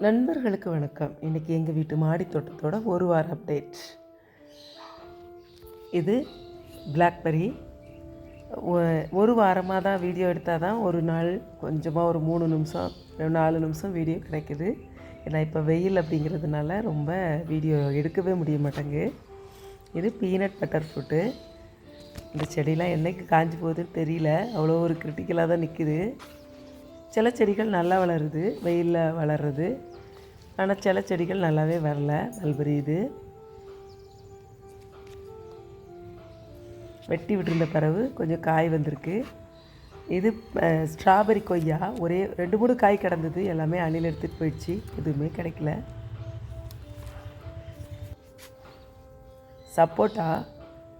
நண்பர்களுக்கு வணக்கம். இன்றைக்கி எங்கள் வீட்டு மாடி தோட்டத்தோட ஒரு வார அப்டேட் இது பிளாக்பெரி ஒரு வாரமாக தான் வீடியோ எடுத்தால் தான் ஒரு நாள் கொஞ்சமாக ஒரு மூணு நிமிஷம் நாலு நிமிஷம் வீடியோ கிடைக்குது. ஏன்னா இப்போ வெயில் அப்படிங்கிறதுனால ரொம்ப வீடியோ எடுக்கவே முடிய மாட்டேங்கு இது பீனட் பட்டர் ஃப்ரூட்டு இந்த செடியெலாம் என்றைக்கு காஞ்சி போகுதுன்னு தெரியல. அவ்வளோ ஒரு கிரிட்டிக்கலாக தான் நிற்குது சில செடிகள் நல்லா வளருது வெயிலில் வளருது. ஆனால் சில செடிகள் நல்லாவே வரல மல்பெரி இது வெட்டி விட்டுருந்த பிறகு கொஞ்சம் காய் வந்திருக்கு. இது ஸ்ட்ராபெரி கொய்யா. ஒரே ரெண்டு மூணு காய் கிடந்தது. எல்லாமே அணில் எடுத்துகிட்டு போயிடுச்சு. எதுவுமே கிடைக்கல. சப்போட்டா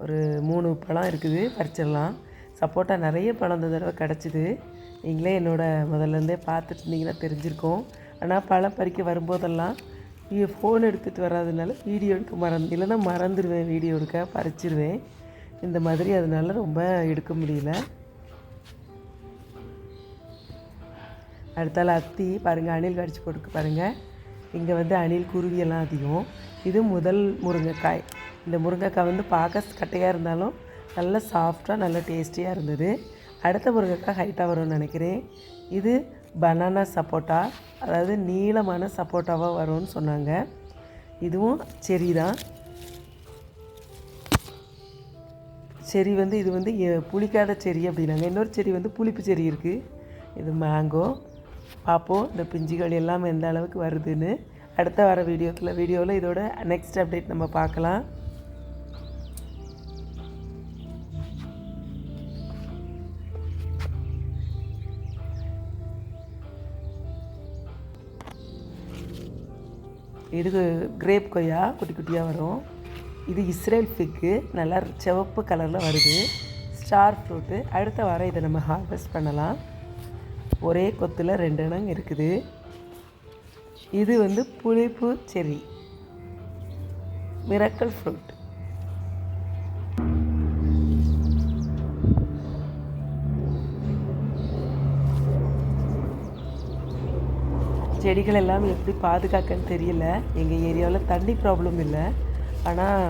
ஒரு மூணு பழம் இருக்குது. பறிச்சிடலாம். சப்போட்டா நிறைய பழம் இந்த தடவை கிடச்சிது. நீங்களே என்னோட முதல்ல இருந்தே பார்த்துட்டு இருந்தீங்கன்னா தெரிஞ்சிருக்கோம். ஆனால் பழம் பறிக்க வரும்போதெல்லாம் ஃபோன் எடுத்துகிட்டு வராதனால வீடியோ எடுக்க மறந்து இல்லைன்னா மறந்துடுவேன் வீடியோ எடுக்க பறிச்சிருவேன். இந்த மாதிரி அதனால் ரொம்ப எடுக்க முடியல. அடுத்தால அத்தி பாருங்கள் அணில் கடிச்சு போட்டுக்கு பாருங்கள் இங்கே வந்து அணில் குருவியெல்லாம் அதிகம். இது முதல் முருங்கைக்காய். இந்த முருங்கைக்காய் வந்து பார்க்க கட்டையாக இருந்தாலும் நல்ல சாஃப்டாக நல்ல டேஸ்டியாக இருந்தது. அடுத்த முருங்கைக்காய் ஹைட்டாக வரும்னு நினைக்கிறேன். இது பனானா சப்போட்டா அதாவது நீளமான சப்போட்டாவாக வரும்னு சொன்னாங்க. இதுவும் செரி தான் செரி வந்து இது வந்து எ- புளிக்காத செரி அப்படின்னாங்க. இன்னொரு செடி வந்து புளிப்பு செடி இருக்குது இது மேங்கோ பார்ப்போம் இந்த பிஞ்சுகள் எல்லாம் எந்த அளவுக்கு வருதுன்னு. அடுத்த வர வீடியோக்கில் வீடியோவில் இதோட நெக்ஸ்ட் அப்டேட் நம்ம பார்க்கலாம். இது கிரேப் கொய்யா குட்டி குட்டியாக வரும். இது இஸ்ரேல் ஃபிக்கு நல்லா சிவப்பு கலரில் வருது. ஸ்டார் ஃப்ரூட்டு அடுத்த வாரம் இதை நம்ம ஹார்வெஸ்ட் பண்ணலாம். ஒரே கொத்தில் ரெண்டு இனம் இருக்குது. இது வந்து புளிப்பு செரி மிரக்கல் ஃப்ரூட் செடிகள் எல்லாம் எப்படி பாதுகாக்கன்னு தெரியல. எங்கள் ஏரியாவில் தண்ணி ப்ராப்ளம் இல்லை. ஆனால்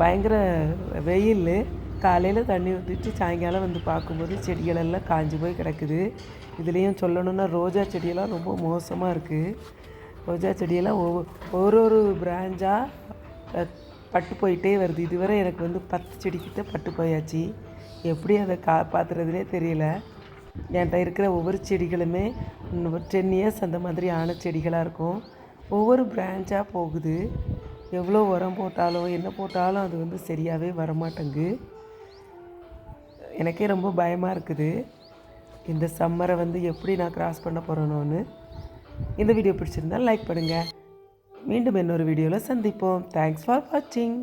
பயங்கர வெயில். காலையில் தண்ணி ஊற்றிட்டு சாயங்காலம் வந்து பார்க்கும்போது செடிகள் எல்லாம் காஞ்சி போய் கிடக்குது. இதுலேயும் சொல்லணுன்னா ரோஜா செடியெல்லாம் ரொம்ப மோசமாக இருக்குது ரோஜா செடியெல்லாம் ஒவ்வொரு ஒரு ஒரு பிராஞ்சாக பட்டு போயிட்டே வருது. இதுவரை எனக்கு வந்து பத்து செடிக்கிட்ட பட்டு போயாச்சு. எப்படி அதை காப்பாற்றுறதுனே தெரியல. என்கிட்ட இருக்கிற ஒவ்வொரு செடிகளுமே டென் இயர்ஸ் அந்த மாதிரி ஆன செடிகளாக இருக்கும். ஒவ்வொரு பிரான்ச்சாக போகுது. எவ்வளோ உரம் போட்டாலும் என்ன போட்டாலும் அது வந்து சரியாகவே வரமாட்டேங்கு எனக்கே ரொம்ப பயமாக இருக்குது. இந்த சம்மரை வந்து எப்படி நான் கிராஸ் பண்ண போகிறேனோன்னு இந்த வீடியோ பிடிச்சிருந்தா லைக் பண்ணுங்கள் மீண்டும் இன்னொரு வீடியோவில் சந்திப்போம். தேங்க்ஸ் ஃபார் வாட்சிங்